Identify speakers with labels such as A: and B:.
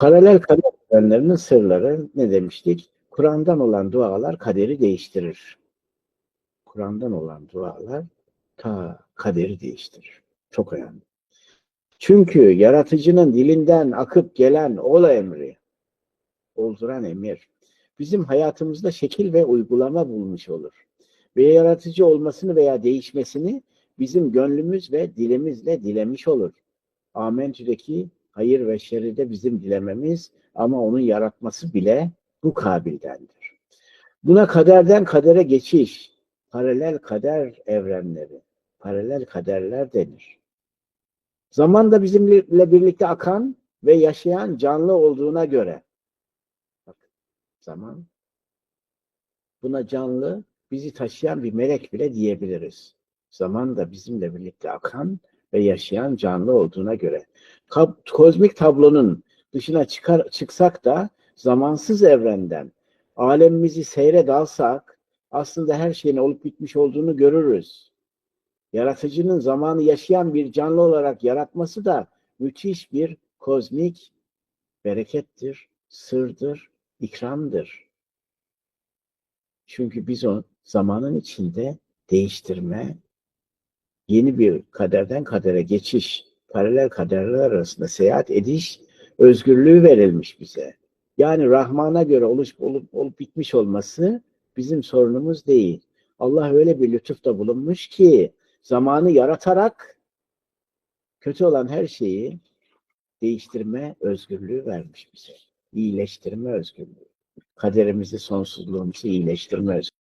A: Paralel kader evrenlerinin sırları ne demiştik? Kur'an'dan olan dualar kaderi değiştirir. Kur'an'dan olan dualar ta kaderi değiştirir. Çok önemli. Çünkü yaratıcının dilinden akıp gelen ol emri, olduran emir, bizim hayatımızda şekil ve uygulama bulmuş olur. Ve yaratıcı olmasını veya değişmesini bizim gönlümüz ve dilimizle dilemiş olur. Amentü'deki hayır ve şerri de bizim dilememiz ama onun yaratması bile bu kabildendir. Buna kaderden kadere geçiş, paralel kader evrenleri, paralel kaderler denir. Zaman da bizimle birlikte akan ve yaşayan canlı olduğuna göre, bakın zaman, buna canlı, bizi taşıyan bir melek bile diyebiliriz. Zaman da bizimle birlikte akan ve yaşayan canlı olduğuna göre. Kozmik tablonun dışına çıkar, çıksak da zamansız evrenden alemimizi seyre dalsak aslında her şeyin olup bitmiş olduğunu görürüz. Yaratıcının zamanı yaşayan bir canlı olarak yaratması da müthiş bir kozmik berekettir, sırdır, ikramdır. Çünkü biz o zamanın içinde değiştirme, yeni bir kaderden kadere geçiş, paralel kaderler arasında seyahat ediş özgürlüğü verilmiş bize. Yani Rahman'a göre olup, olup, olup bitmiş olması bizim sorunumuz değil. Allah öyle bir lütufta bulunmuş ki zamanı yaratarak kötü olan her şeyi değiştirme özgürlüğü vermiş bize. İyileştirme özgürlüğü. Kaderimizi, sonsuzluğumuzu iyileştirme özgürlüğü.